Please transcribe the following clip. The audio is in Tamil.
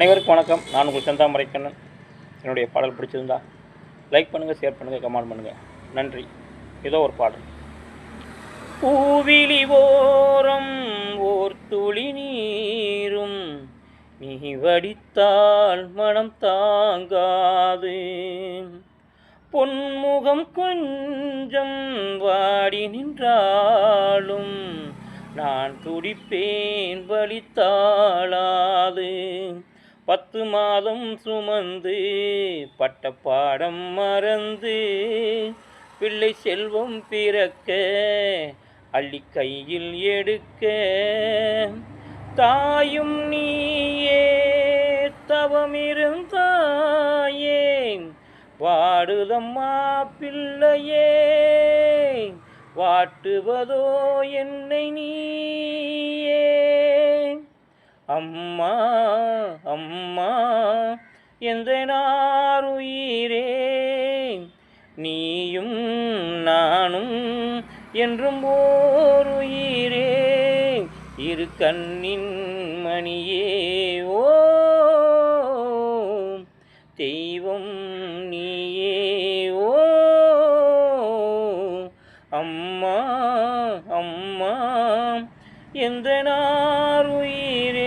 அனைவருக்கும் வணக்கம். நான் உங்கள் செந்தாமரை என்னுடைய பாடல் பிடிச்சிருந்தா லைக் பண்ணுங்கள் ஷேர் பண்ணுங்கள் கமெண்ட் பண்ணுங்கள் நன்றி. ஏதோ ஒரு பாடல். பூவிழி ஓரம் ஓர் துளி நீரும் நீ வடித்தால் மனம் தாங்காது. பொன்முகம் கொஞ்சம் வாடி நின்றாலும் நான் துடிப்பேன் வலித்தாளாது பத்து மாதம் சுமந்து பட்டப்பாடம் மறந்து பிள்ளை செல்வம் பிறக்க அள்ளி கையில் எடுக்க. தாயும் நீயே தவமிருந்தாயே வாடுதம்மா பிள்ளையே வாட்டுவதோ என்னை நீயே. அம்மா அம்மா எந்த நாருயிரே நீயும் நானும் என்றும் ஓர் உயிரே. இரு கண்ணின் மணியே ஓ தெய்வம் நீயே ஓ அம்மா அம்மா எந்த நாருயிரே